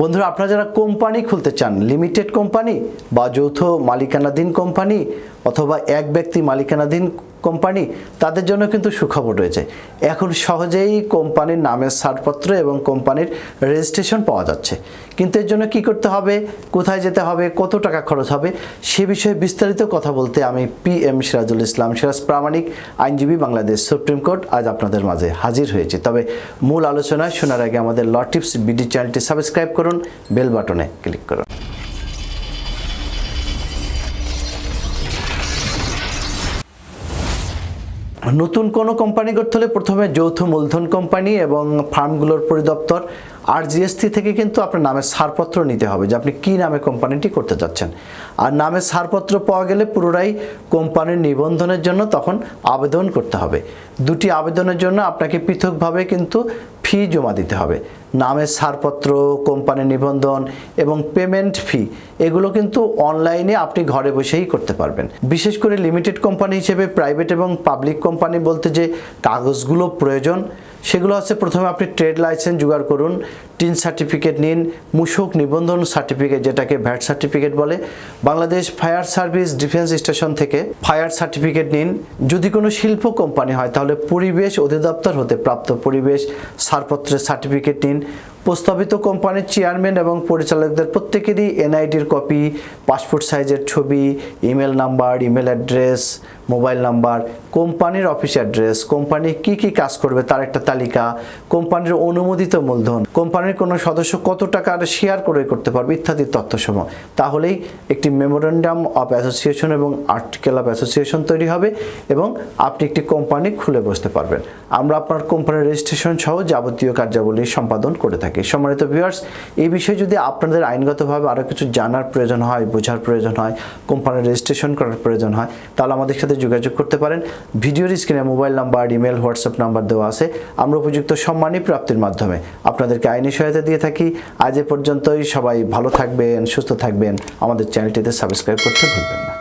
বন্ধুরা, আপনারা যারা কোম্পানি খুলতে চান লিমিটেড কোম্পানি বা যৌথ মালিকানাধীন কোম্পানি অথবা এক ব্যক্তি মালিকানাধীন কোম্পানি, তাদের জন্য কিন্তু সুখবর রয়েছে। এখন সহজেই কোম্পানির নামের ছাড়পত্র এবং কোম্পানির রেজিস্ট্রেশন পাওয়া যাচ্ছে। কিন্তু এর জন্য কি করতে হবে? কোথায় যেতে হবে? কত টাকা খরচ হবে? সে বিষয়ে বিস্তারিত কথা বলতে আমি পি এম সিরাজুল ইসলাম সিরাজ, প্রামাণিক আইনজীবী বাংলাদেশ সুপ্রিম কোর্ট আজ আপনাদের মাঝে হাজির হয়েছে। তবে মূল আলোচনায় শোনার আগে আমাদের ল টিপস বিডি চ্যানেলটি সাবস্ক্রাইব করুন বেল বাটনে ক্লিক করুন। নতুন কোনো কোম্পানি করতে হলে প্রথমে যৌথ মূলধন কোম্পানি এবং ফার্মগুলোর পরিদপ্তর আর জিএসটি থেকে কিন্তু আপনার নামের ছাড়পত্র নিতে হবে যে আপনি কী নামে কোম্পানিটি করতে যাচ্ছেন। আর নামের ছাড়পত্র পাওয়া গেলে পুরোটাই কোম্পানির নিবন্ধনের জন্য তখন আবেদন করতে হবে। দুটি আবেদনের জন্য আপনাকে পৃথকভাবে কিন্তু ফি জমা দিতে হবে। নামের ছাড়পত্র, কোম্পানির নিবন্ধন এবং পেমেন্ট ফি এগুলো কিন্তু অনলাইনে আপনি ঘরে বসেই করতে পারবেন। বিশেষ করে লিমিটেড কোম্পানি হিসেবে প্রাইভেট এবং পাবলিক কোম্পানি বলতে যে কাগজগুলো প্রয়োজন, সেগুলো হচ্ছে প্রথমে আপনি ট্রেড লাইসেন্স জোগাড় করুন। টিন সার্টিফিকেট নিন, মূসক নিবন্ধন সার্টিফিকেট যেটাকে ভ্যাট সার্টিফিকেট বলে। Bangladesh fire service defence station থেকে ফায়ার সার্টিফিকেট নিন। যদি কোনো শিল্প কোম্পানি হয়, তাহলে পরিবেশ অধিদপ্তর হতে প্রাপ্ত পরিবেশ ছাড়পত্রের সার্টিফিকেট নিন। প্রস্তাবিত কোম্পানির চেয়ারম্যান এবং পরিচালকদের প্রত্যেকেরই এনআইডির কপি, পাসপোর্ট সাইজের ছবি, email number, email address, mobile number, কোম্পানির অফিস অ্যাড্রেস, কোম্পানি কি কি কাজ করবে তার একটা তালিকা, কোম্পানির অনুমোদিত মূলধন, কোম্পানির কোনো সদস্য কত টাকার শেয়ার করে করতে পারবে ইত্যাদি তথ্যসমূহ। তাহলেই একটি মেমোরেন্ডাম অফ অ্যাসোসিয়েশন এবং আর্টিকেল অফ অ্যাসোসিয়েশন তৈরি হবে এবং আপনি একটি কোম্পানি খুলে বসতে পারবেন। আমরা আপনার কোম্পানির রেজিস্ট্রেশন সহ যাবতীয় কার্যাবলী সম্পাদন করে থাকি। সম্মানিত ভিউয়ার্স এই বিষয়ে যদি আপনাদের আইনগতভাবে আরও কিছু জানার প্রয়োজন হয়, বোঝার প্রয়োজন হয় কোম্পানির রেজিস্ট্রেশন করার প্রয়োজন হয়, তাহলে আমাদের সাথে যোগাযোগ করতে পারেন। ভিডিওর স্ক্রিনে mobile number email WhatsApp number দেওয়া আছে। আমরা উপযুক্ত সম্মানী প্রাপ্তির মাধ্যমে আপনাদেরকে আইনি সহায়তা দিয়ে থাকি। আজ এ পর্যন্তই। সবাই ভালো থাকবেন, সুস্থ থাকবেন। আমাদের চ্যানেলটিতে সাবস্ক্রাইব করতে ভুলবেন না।